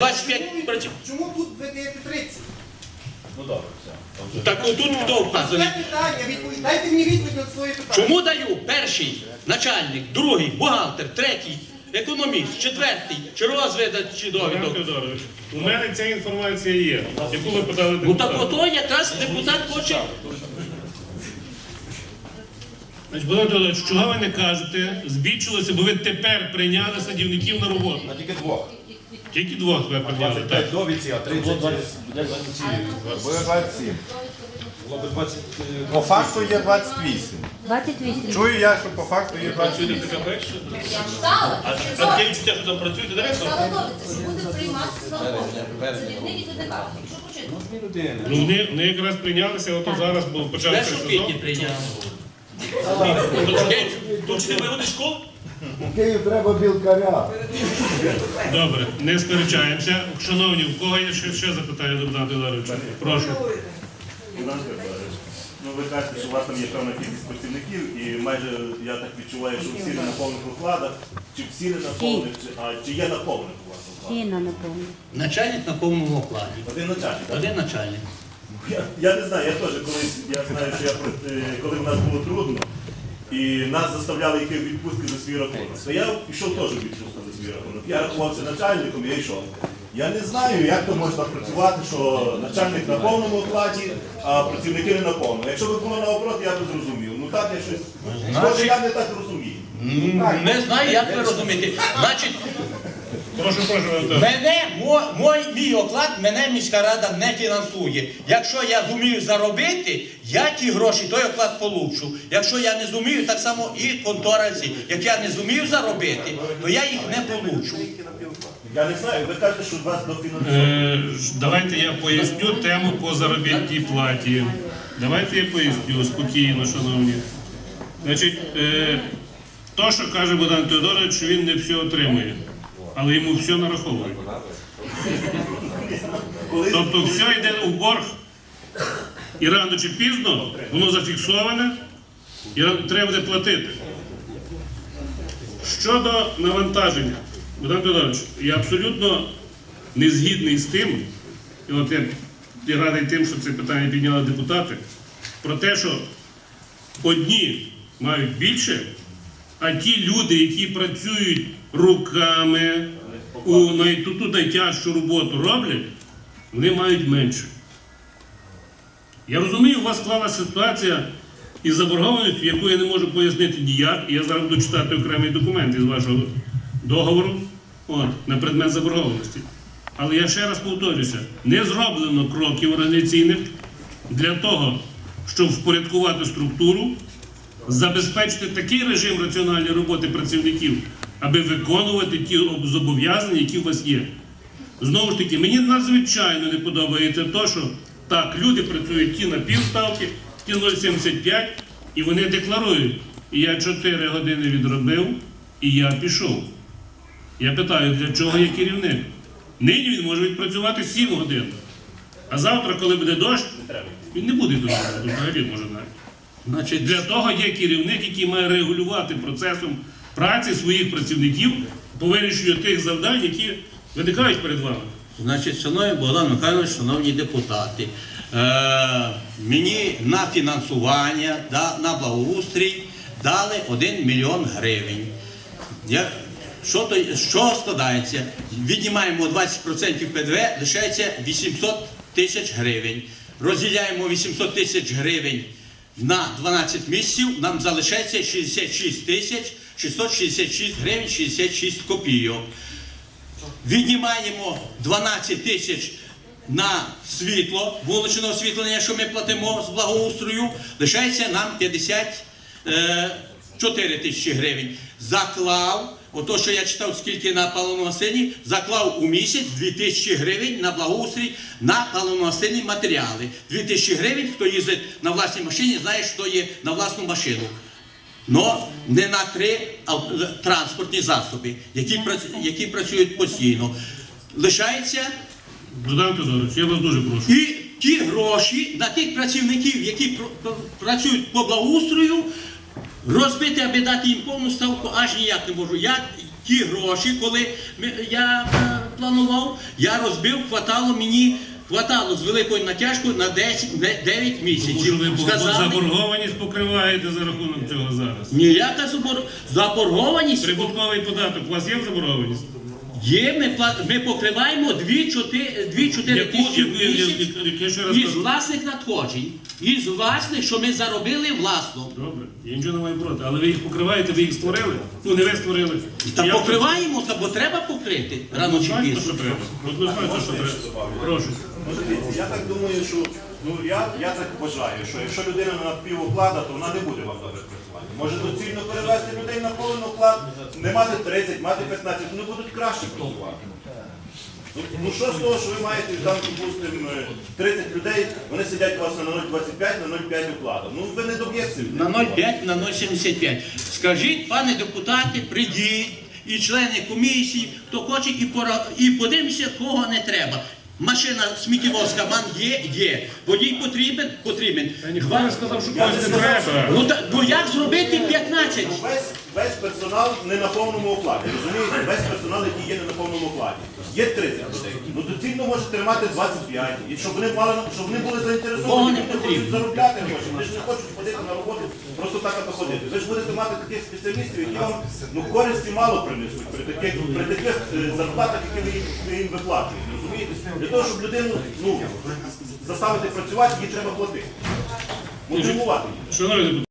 25 праців. Чому тут ви даєте 30? Ну добре, все. Так отут хто? Це питання, відповідь. Дайте мені відповідь на своє питання. Чому даю? Перший начальник, другий бухгалтер, третій економіст, четвертий чи розвидач чи довідок. Федорович, у мене ця інформація є, яку ви подали Ну так депутату. ото якраз депутат хоче. Значить, Богдан Федорович, чого ви не кажете? Збільшилося, бо ви тепер прийняли садівників на роботу. На тільки двох. Тільки двох тепер прийняли. 25 Так. довідці, а 30... Буде 27. Було б 20... По факту є 28. 28. Чую я, що по факту є 28. А таке відчуття, що там працюєте директором? Стало довідка, що буде прийматися на роботу. Якщо почути. Ну, вони, вони якраз прийнялися, ото зараз, бо почався Першу в сезон. квітні прийняли. Тут чи не виводиш школу? У Київ треба білкаря. Добре, не сперечаємося. Шановні, у кого є ще, ще запитання до Богдана Федоровича? Прошу. Федорович, ну ви кажете, що у вас там є певна кількість працівників, і майже я так відчуваю, що всі не на повних окладах, чи всі не на повних, чи, а чи є на повних у вас окладах? Інна, напевно. Начальник на повному окладі. Один начальник. так? Один начальник. Я, я не знаю, я теж колись, я знаю, що я проти- коли в нас було трудно, і нас заставляли йти в відпустки за свій рахунок. То я пішов теж в відпустку за свій рахунок. Я рахувався начальником, я йшов. Я не знаю, як то можна працювати, що начальник на повному окладі, а працівники не на повному. Якщо б було наоборот, я б зрозумів. Ну так я щось. Може, я не так розумію. Не знаю, як ви розумієте. Значить, Прошу, прошу, мене, мо- мой, мій оклад мене міська рада не фінансує. Якщо я зумію заробити, я ті гроші, той оклад получу. Якщо я не зумію, так само і контора ці. Як я не зумію заробити, то я їх не получу. Я не знаю, ви кажете, що вас дофінансують. Е, Давайте я поясню тему по заробітній платі. Давайте я поясню спокійно, шановні. Значить, е, то, що каже Богдан Теодорович, що він не все отримує, але йому все нараховують. Тобто все йде у борг, і рано чи пізно воно зафіксоване, і треба буде платити. Щодо навантаження, Богдан Федорович, я абсолютно не згідний з тим, і от я, я радий тим, що це питання підняли депутати, про те, що одні мають більше, а ті люди, які працюють руками, у най, ту, ту найтяжчу роботу роблять, вони мають менше. Я розумію, у вас склалася ситуація із заборгованістю, яку я не можу пояснити ніяк, і я зараз буду читати окремий документ із вашого договору от, на предмет заборгованості. Але я ще раз повторюся, не зроблено кроків організаційних для того, щоб впорядкувати структуру, забезпечити такий режим раціональної роботи працівників, аби виконувати ті зобов'язання, які у вас є. Знову ж таки, мені надзвичайно не подобається те, що так, люди працюють ті на півставки, ті 0,75, і вони декларують. Я 4 години відробив, і я пішов. Я питаю, для чого я керівник? Нині він може відпрацювати 7 годин. А завтра, коли буде дощ, він не буде до взагалі може навіть. Значить, Для того є керівник, який має регулювати процесом праці своїх працівників по вирішенню тих завдань, які виникають перед вами. Значить, шановний Богдан Михайлович, шановні депутати, е, мені на фінансування, да, на благоустрій дали 1 мільйон гривень. Я, що, то, чого складається? Віднімаємо 20% ПДВ, лишається 800 тисяч гривень. Розділяємо 800 тисяч гривень на 12 місяців, нам залишається 66 тисяч 666 гривень 66 копійок. Віднімаємо 12 тисяч на світло, вуличне освітлення, що ми платимо з благоустрою, лишається нам 54 тисячі гривень. Заклав, ото що я читав, скільки на паливно-мастильні, заклав у місяць 2 тисячі гривень на благоустрій на паливно-мастильні матеріали. 2 тисячі гривень, хто їздить на власній машині, знає, що є на власну машину. Но не на три транспортні засоби, які, які працюють постійно. Лишається Богдан Тодорович, я вас дуже прошу. і ті гроші на тих працівників, які пр- пр- працюють по благоустрою, розбити, аби дати їм повну ставку, аж ніяк не можу. Я ті гроші, коли я е, планував, я розбив, хватало мені, хватало з великою натяжкою на 10, де- 9 Тому що місяців. ви Сказали, заборгованість покриваєте за рахунок цього зараз. ніяка забор- заборгованість Прибутковий податок. У вас є заборгованість? Є, ми, пла- ми покриваємо 2-4 Яку- тисячі в яку- я- місяць я- я ще раз із кажу. власних надходжень, із власних, що ми заробили власно. Добре, я нічого не маю проти. Але ви їх покриваєте, ви їх створили? Ну не ви створили. Та Я- покриваємо, та бо треба покрити рано чи Знаєте, пізно. що треба? Однозначно, що треба. Прошу. Ну, дивіться, я так думаю, що ну я, я так вважаю, що якщо людина на півоклада, то вона не буде вам добре працювати. Може доцільно перевести людей на повний оклад, не мати 30, мати 15, вони будуть краще працювати. Ну, Ну що з того, що ви маєте там, допустимо, 30 людей, вони сидять у вас на 0,25, на 0,5 укладу. Ну ви не доб'єтеся. На 0,5, на 0,75. Скажіть, пане депутати, прийдіть і члени комісії, хто хоче, і, пора, і подивимося, кого не треба. Машина сміттєвозка ман є, є. Водій потрібен, потрібен. Ніхто не сказав, що Я когось не сказав, треба. Ну так, бо як зробити 15? Ну, Весь, весь персонал не на повному окладі. Розумієте? Весь персонал, який є не на повному окладі. Є 30 людей. Ну доцільно може тримати 25. І щоб вони мали щоб вони були заінтересовані, не вони хочуть заробляти гроші. Вони ж не хочуть ходити на роботу, просто так ходити. Ви ж будете мати таких спеціалістів, які вам ну, користі мало принесуть при таких, при таких е, зарплатах, які ви їм, ви їм виплачуєте. Розумієте? Для того, щоб людину ну, заставити працювати, їй треба платити. Мотивувати її. Шановні депутати,